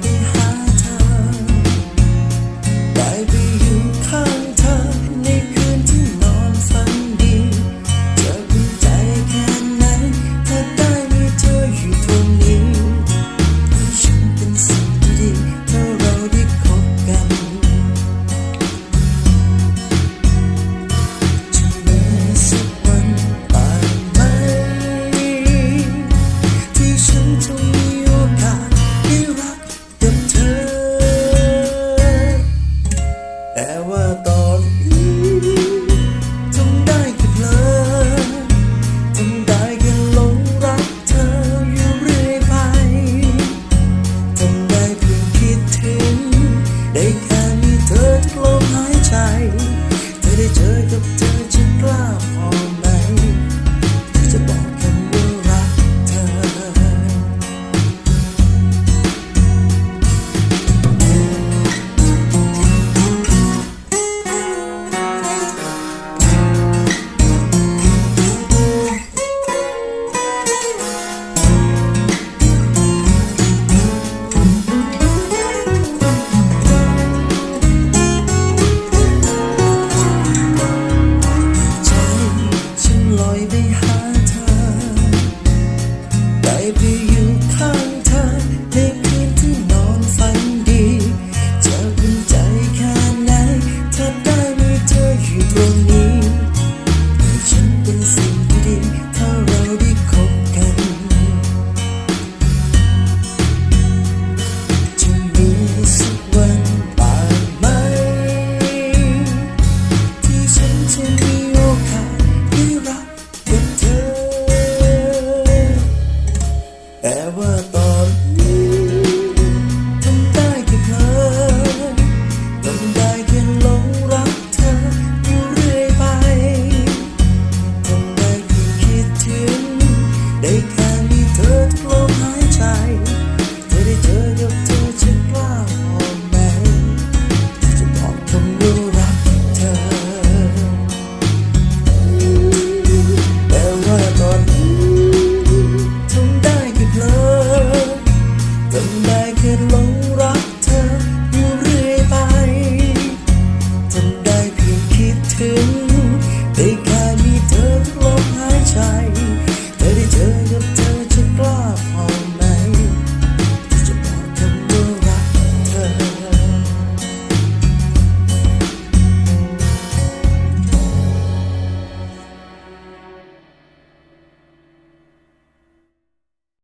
behind จะมีโอกาสได้รักกับเธอแต่ว่าตอน